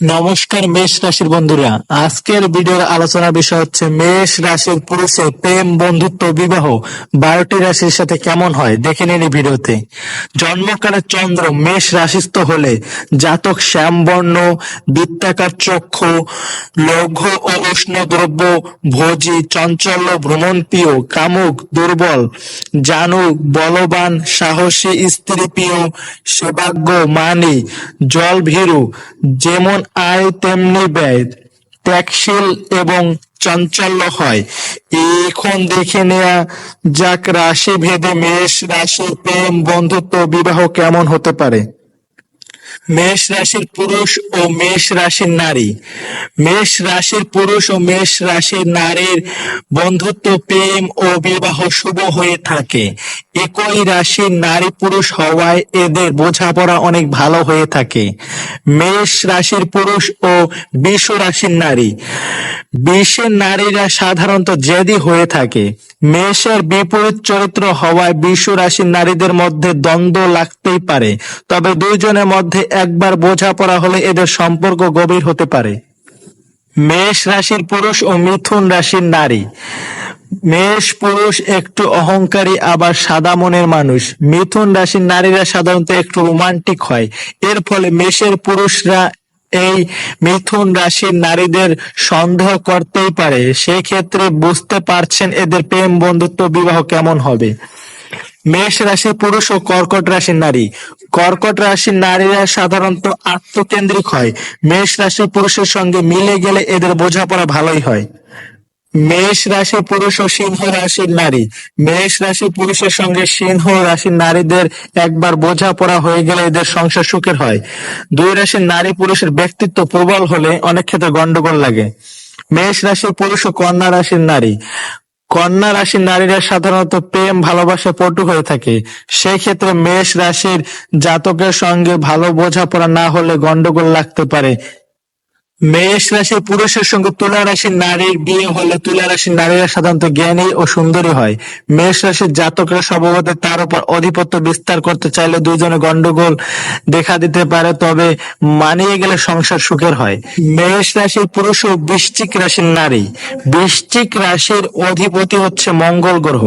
নমস্কার, মেষ রাশির বন্ধুরা। আজকের ভিডিওর আলোচনার বিষয় হচ্ছে মেষ রাশির পুরুষের প্রেম, বন্ধুত্ব, বিবাহ। বারোটি রাশির সাথে কেমন হয়? দেখে নিন এই ভিডিওতে। জন্মকালে চন্দ্র মেষ রাশিস্থ হলে জাতক শ্যামবর্ণ, বৃত্তাকার চক্ষু লঘু ও উষ্ণ দ্রব্য, ভোজি, চঞ্চল, ভ্রমণপ্রিয়, কামুক, দুর্বল, জানুক, বলবান, সাহসী স্ত্রী প্রিয় সেবাজ্ঞ মানি জল ভীরু যেমন আয় তেমনি ব্যয়, ত্যাগশীল এবং চঞ্চল্য হয়। এখন দেখে নেয়া যাক রাশি ভেদে মেষ রাশির প্রেম, বন্ধুত্ব, বিবাহ কেমন হতে পারে। মেষ রাশির পুরুষ ও মেষ রাশির নারী। মেষ রাশির পুরুষ ও মেষ রাশির নারীর বন্ধুত্ব, প্রেম ও বিবাহ শুভ হয়ে থাকে। একই রাশির নারী পুরুষ হওয়ায় এদের বোঝাপড়া অনেক ভালো হয়ে থাকে। মেষ রাশির পুরুষ ও বিষ রাশির নারী। বিষের নারীরা সাধারণত জেদি হয়ে থাকে। মেষের বিপরীত চরিত্র হওয়ায় বিশ্ব রাশির নারীদের মধ্যে দ্বন্দ্ব লাগতেই পারে। তবে দুইজনের মধ্যে একবার বোঝাপড়া হলে এদের সম্পর্ক গভীর হতে পারে। মেষ রাশির পুরুষ ও মিথুন রাশির নারী। মেষ পুরুষ একটু অহংকারী, আবার সাদা মনের মানুষ। মিথুন রাশির নারীরা সাধারণত একটু রোমান্টিক হয়। এর ফলে মেষের পুরুষরা এই মিথুন রাশির নারীদের সন্দেহ করতেই পারে। সেক্ষেত্রে বুঝতে পারছেন এদের প্রেম বন্ধুত্ব বিবাহ কেমন হবে। মেষ রাশির পুরুষ ও কর্কট রাশির নারী। কর্কট রাশির নারীরা সাধারণত আত্মকেন্দ্রিক হয়। মেষ রাশির পুরুষের সঙ্গে মিলে গেলে এদের বোঝাপড়া ভালোই হয়। মেষ রাশি, পুরুষ ও সিংহ রাশির নারী। মেষ রাশি, পুরুষের সঙ্গে সিংহ রাশির নারীদের একবার বোঝাপড়া হয়ে গেলে এদের সংসার সুখের হয়। দুই রাশির নারী পুরুষের ব্যক্তিত্ব প্রবল হলে অনেক ক্ষেত্রে গন্ডগোল লাগে। মেষ রাশির পুরুষ ও কন্যা রাশির নারী। কন্যা রাশির নারীরা সাধারণত প্রেম, ভালোবাসা, পটু হয়ে থাকে। সেই ক্ষেত্রে মেষ রাশির জাতকের সঙ্গে ভালো বোঝাপড়া না হলে গন্ডগোল লাগতে পারে। মেষ রাশির পুরুষের সঙ্গে তুলা রাশির নারীর বিয়ে হলে তুলা রাশির নারীরা সাধারণত জ্ঞানী ও সুন্দরী হয়। মেষ রাশির জাতকরা স্বভাবতই তার উপর আধিপত্য বিস্তার করতে চাইলে দুইজনে গন্ডগোল দেখা দিতে পারে, তবে মানিয়ে গেলে সংসার সুখের হয়। মেষ রাশির পুরুষ ও বৃশ্চিক রাশির নারী। বৃশ্চিক রাশির অধিপতি হচ্ছে মঙ্গল গ্রহ।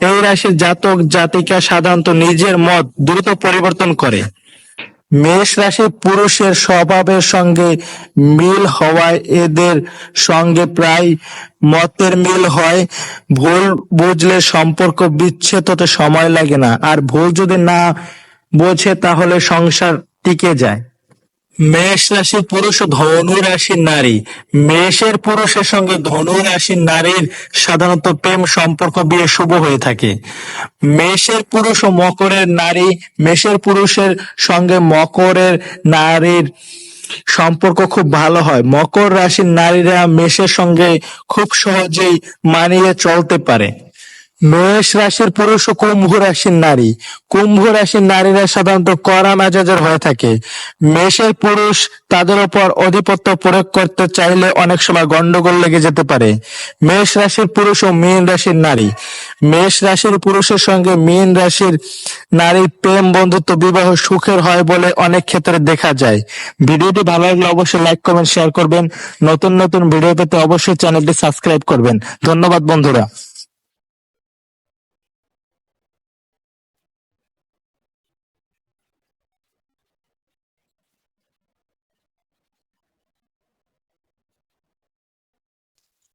এই রাশির জাতক জাতিকা সাধারণত নিজের মত দ্রুত পরিবর্তন করে। মেষ রাশি পুরুষের স্বভাবের সঙ্গে মিল হওয়ায় এদের সঙ্গে প্রায় মতের মিল হয়। ভুল বুঝলে সম্পর্ক বিচ্ছেদ হতে সময় লাগে না। আর ভুল যদি না বোঝে তাহলে সংসার টিকে যায়। মেষ রাশির পুরুষ ও ধনু রাশির নারী। মেষের পুরুষের সঙ্গে ধনু রাশির নারীর সাধারণত প্রেম সম্পর্ক বিয়ে শুভ হয়ে থাকে। মেষের পুরুষ ও মকরের নারী, মেষের পুরুষের সঙ্গে মকরের নারীর সম্পর্ক খুব ভালো হয়। মকর রাশির নারীরা মেষের সঙ্গে খুব সহজেই মানিয়ে চলতে পারে। মেষ রাশির পুরুষ ও কুম্ভ রাশির নারী। কুম্ভ রাশির নারীরা সাধারণত কড়া মেজাজের হয়ে থাকে। মেষের পুরুষ তাদের উপর আধিপত্য প্রয়োগ করতে চাইলে অনেক সময় গন্ডগোল লেগে যেতে পারে। মেষ রাশির পুরুষ ও মীন রাশির নারী। মেষ রাশির পুরুষের সঙ্গে মীন রাশির নারীর প্রেম, বন্ধুত্ব, বিবাহ সুখের হয় বলে অনেক ক্ষেত্রে দেখা যায়। ভিডিওটি ভালো লাগলে অবশ্যই লাইক, কমেন্ট, শেয়ার করবেন। নতুন নতুন ভিডিও পেতে অবশ্যই চ্যানেলটি সাবস্ক্রাইব করবেন। ধন্যবাদ বন্ধুরা।